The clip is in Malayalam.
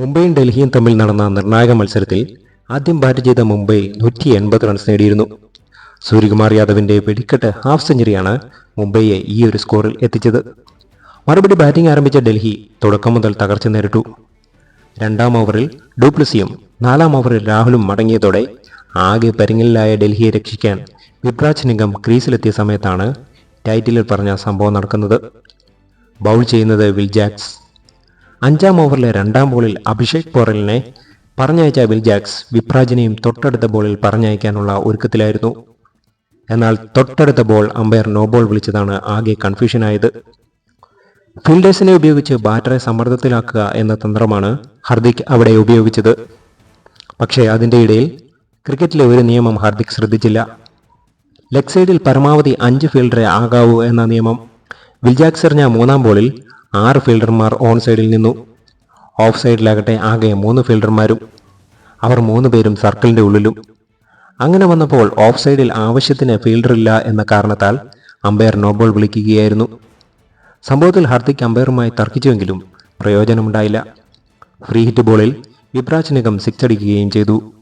മുംബൈയും ഡൽഹിയും തമ്മിൽ നടന്ന നിർണായക മത്സരത്തിൽ ആദ്യം ബാറ്റ് ചെയ്ത മുംബൈ നൂറ്റി എൺപത് റൺസ് നേടിയിരുന്നു. സൂര്യകുമാർ യാദവിന്റെ വെടിക്കെട്ട് ഹാഫ് സെഞ്ചുറിയാണ് മുംബൈയെ ഈ ഒരു സ്കോറിൽ എത്തിച്ചത്. മറുപടി ബാറ്റിംഗ് ആരംഭിച്ച ഡൽഹി തുടക്കം മുതൽ തകർച്ച നേരിട്ടു. രണ്ടാം ഓവറിൽ ഡൂപ്ലസിയും നാലാം ഓവറിൽ രാഹുലും മടങ്ങിയതോടെ ആകെ പരിങ്ങലിലായ ഡൽഹിയെ രക്ഷിക്കാൻ വിപ്രാജ് നിഗം ക്രീസിലെത്തിയ സമയത്താണ് ടൈറ്റിലിൽ പറഞ്ഞ സംഭവം നടക്കുന്നത്. ബൗൾ ചെയ്യുന്നത് വിൽ ജാക്സ്. അഞ്ചാം ഓവറിലെ രണ്ടാം ബോളിൽ അഭിഷേക് പോറലിനെ പറഞ്ഞയച്ച വിൽ ജാക്സ് വിപ്രാജിനെയും തൊട്ടടുത്ത ബോളിൽ പറഞ്ഞയക്കാനുള്ള ഒരുക്കത്തിലായിരുന്നു. എന്നാൽ തൊട്ടടുത്ത ബോൾ അമ്പയർ നോ ബോൾ വിളിച്ചതാണ് ആകെ കൺഫ്യൂഷനായത്. ഫീൽഡേഴ്സിനെ ഉപയോഗിച്ച് ബാറ്ററെ സമ്മർദ്ദത്തിലാക്കുക എന്ന തന്ത്രമാണ് ഹർദിക് അവിടെ ഉപയോഗിച്ചത്. പക്ഷേ അതിന്റെ ഇടയിൽ ക്രിക്കറ്റിലെ ഒരു നിയമം ഹർദിക് ശ്രദ്ധിച്ചില്ല. ലെഗ് സൈഡിൽ പരമാവധി അഞ്ച് ഫീൽഡറെ ആകാവൂ എന്ന നിയമം. വിൽജാക്സ് എറിഞ്ഞ മൂന്നാം ബോളിൽ ആറ് ഫീൽഡർമാർ ഓൺ സൈഡിൽ നിന്നു. ഓഫ് സൈഡിലാകട്ടെ ആകെ മൂന്ന് ഫീൽഡർമാരും. അവർ മൂന്ന് പേരും സർക്കിളിന്റെ ഉള്ളിലും. അങ്ങനെ വന്നപ്പോൾ ഓഫ് സൈഡിൽ ആവശ്യത്തിന് ഫീൽഡർ ഇല്ല എന്ന കാരണത്താൽ അമ്പയർ നോബോൾ വിളിക്കുകയായിരുന്നു. സംഭവത്തിൽ ഹർദിക് അമ്പയറുമായി തർക്കിച്ചുവെങ്കിലും പ്രയോജനമുണ്ടായില്ല. ഫ്രീ ഹിറ്റ് ബോളിൽ വിപ്രാജ് നിഗം സിക്സ് അടിക്കുകയും ചെയ്തു.